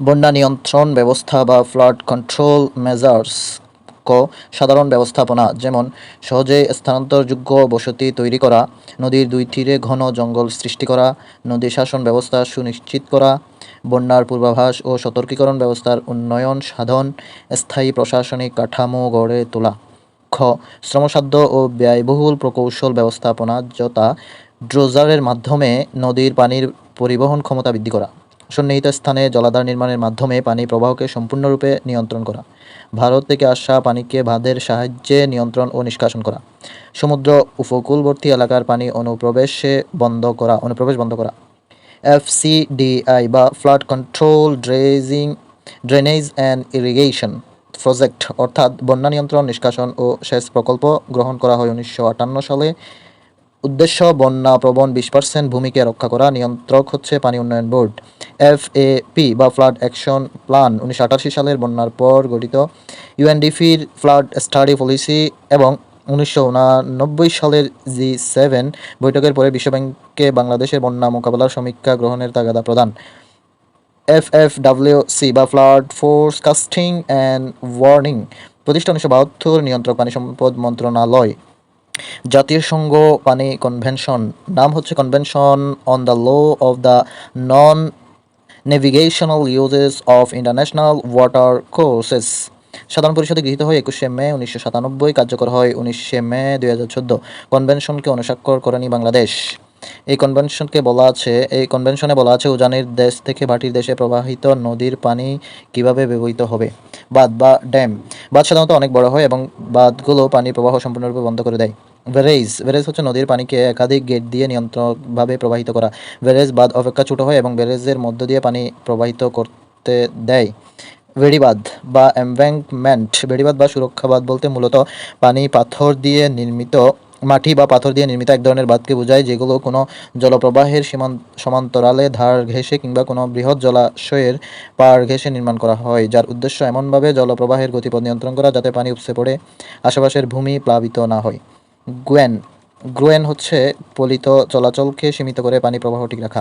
বন্যা নিয়ন্ত্রণ ব্যবস্থা বা ফ্লাড কন্ট্রোল মেজার্স ক সাধারণ ব্যবস্থাপনা, যেমন সহজে স্থানান্তরযোগ্য বসতি তৈরি করা, নদীর দুই তীরে ঘন জঙ্গল সৃষ্টি করা, নদী শাসন ব্যবস্থা সুনিশ্চিত করা, বন্যার পূর্বাভাস ও সতর্কীকরণ ব্যবস্থার উন্নয়ন সাধন, স্থায়ী প্রশাসনিক কাঠামো গড়ে তোলা। খ, শ্রমসাধ্য ও ব্যয়বহুল প্রকৌশল ব্যবস্থাপনা, যথা ড্রোজারের মাধ্যমে নদীর পানির পরিবহন ক্ষমতা বৃদ্ধি করা। সন্নিহিত স্থানে জলাধার নির্মাণের মাধ্যমে পানি প্রবাহকে সম্পূর্ণরূপে নিয়ন্ত্রণ করা। ভারত থেকে আসা পানিকে বাঁধের সাহায্যে নিয়ন্ত্রণ ও নিষ্কাশন করা। সমুদ্র উপকূলবর্তী এলাকার পানি অনুপ্রবেশে বন্ধ করা, অনুপ্রবেশ বন্ধ করা। এফসিডিআই বা flood control dredging, drainage and irrigation project অর্থাৎ বন্যা নিয়ন্ত্রণ, নিষ্কাশন ও সেচ প্রকল্প গ্রহণ করা হয় উনিশশো আটান্ন সালে। উদ্দেশ্য বন্যা প্রবণ বিশ পার্সেন্ট ভূমিকে রক্ষা করা। নিয়ন্ত্রক হচ্ছে পানি উন্নয়ন বোর্ড। এফ এ পি বা ফ্লাড অ্যাকশন প্ল্যান উনিশশো আটাশি সালের বন্যার পর গঠিত ইউএনডিপির ফ্লাড স্টাডি পলিসি এবং উনিশশো সালের জি সেভেন বৈঠকের পরে বিশ্বব্যাংককে বাংলাদেশের বন্যা মোকাবেলার সমীক্ষা গ্রহণের তাগাদা প্রদান। এফ এফ সি বা ফ্লাড ফোরকাস্টিং অ্যান্ড ওয়ার্নিং প্রতিষ্ঠা উনিশশো বাহাত্তর, নিয়ন্ত্রক পানি সম্পদ মন্ত্রণালয়। জাতীয় সংঘ পানি কনভেনশন, নাম হচ্ছে convention on the law of the non navigational uses of international watercourses সাধারণ পরিষদে গৃহীত হয় একুশে মে উনিশশো সাতানব্বই কার্যকর হয়। উনিশে মে দুই হাজার চোদ্দ কনভেনশনকে অনুস্বাক্ষর করেনি বাংলাদেশ। এই কনভেনশনকে বলা আছে, এই কনভেনশনে বলা আছে, উজানির দেশ থেকে ভাটির দেশে প্রবাহিত নদীর পানি কীভাবে ব্যবহৃত হবে? বাঁধ বা ড্যাম। বাঁধ সাধারণত অনেক বড় হয় এবং বাঁধগুলো পানির প্রবাহ সম্পূর্ণরূপে বন্ধ করে দেয়। ভ্যারেজ ভেরেজ হচ্ছে নদীর পানিকে একাধিক গেট দিয়ে নিয়ন্ত্রণভাবে প্রবাহিত করা। ভেরেজ বাঁধ অপেক্ষা ছোট হয় এবং ভ্যারেজের মধ্য দিয়ে পানি প্রবাহিত করতে দেয়। বেড়িবাঁধ বা এমব্যাঙ্কমেন্ট বেড়িবাঁধ বা সুরক্ষা বাঁধ বলতে মূলত পানি পাথর দিয়ে নির্মিত, মাটি বা পাথর দিয়ে নির্মিত এক ধরনের বাঁধকে বোঝায়, যেগুলো কোনো জলপ্রবাহের সীমান, সমান্তরালে ধার ঘেঁষে কিংবা কোনো বৃহৎ জলাশয়ের পাড় ঘেঁষে নির্মাণ করা হয়, যার উদ্দেশ্য এমনভাবে জলপ্রবাহের গতিপথ নিয়ন্ত্রণ করা যাতে পানি উপসে পড়ে, আশেপাশের ভূমি প্লাবিত না হয়। গুয়েন গ্রোয়েন হচ্ছে পলিত চলাচলকে সীমিত করে পানি প্রবাহ ঠিক রাখা।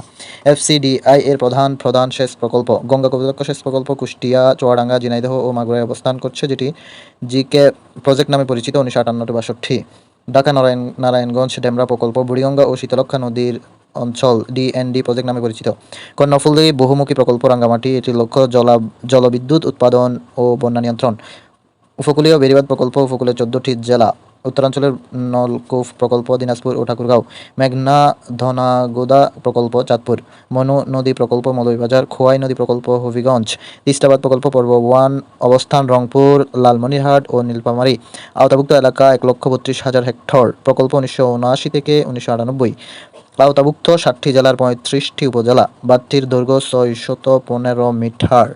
এফসিডিআই এর প্রধান প্রধান সেচ প্রকল্প, গঙ্গা কবিতক্ষ সেচ প্রকল্প, কুষ্টিয়া, চুয়াডাঙ্গা, ঝিনাইদহ ও মাগুরায় অবস্থান করছে, যেটি জিকে প্রজেক্ট নামে পরিচিত উনিশশো আটান্নটি বাষট্টি। ঢাকা নারায়ণ, নারায়ণগঞ্জ, ডেমরা প্রকল্প, বুড়িগঙ্গা ও শীতলক্ষা নদীর অঞ্চল ডিএনডি প্রজেক্ট নামে পরিচিত। কর্ণফুলী বহুমুখী প্রকল্প, রাঙ্গামাটি এটির লক্ষ্য জলা, জলবিদ্যুৎ উৎপাদন ও বন্যা নিয়ন্ত্রণ। উপকূলীয় বেড়িবাঁধ প্রকল্প উপকূলের চোদ্দটি জেলা। উত্তরাঞ্চলের নলকূপ প্রকল্প, দিনাজপুর ও ঠাকুরগাঁও, মেঘনা, ধনাগোদা প্রকল্প, চাঁদপুর, মনু নদী প্রকল্প, মৌলভীবাজার, খোয়াই নদী প্রকল্প, হবিগঞ্জ, তিস্তাবাদ প্রকল্প, পর্ব ওয়ান, অবস্থান রংপুর, লালমনিরহাট ও নীলপামারী আওতাভুক্ত এলাকা এক লক্ষ বত্রিশ হাজার হেক্টর। প্রকল্প উনিশশো উনআশি থেকে উনিশশো আটানব্বই। আওতাভুক্ত ষাটটি জেলার পঁয়ত্রিশটি উপজেলা। বাঁধটির দৈর্ঘ্য ছয়শত পনেরো মিটার।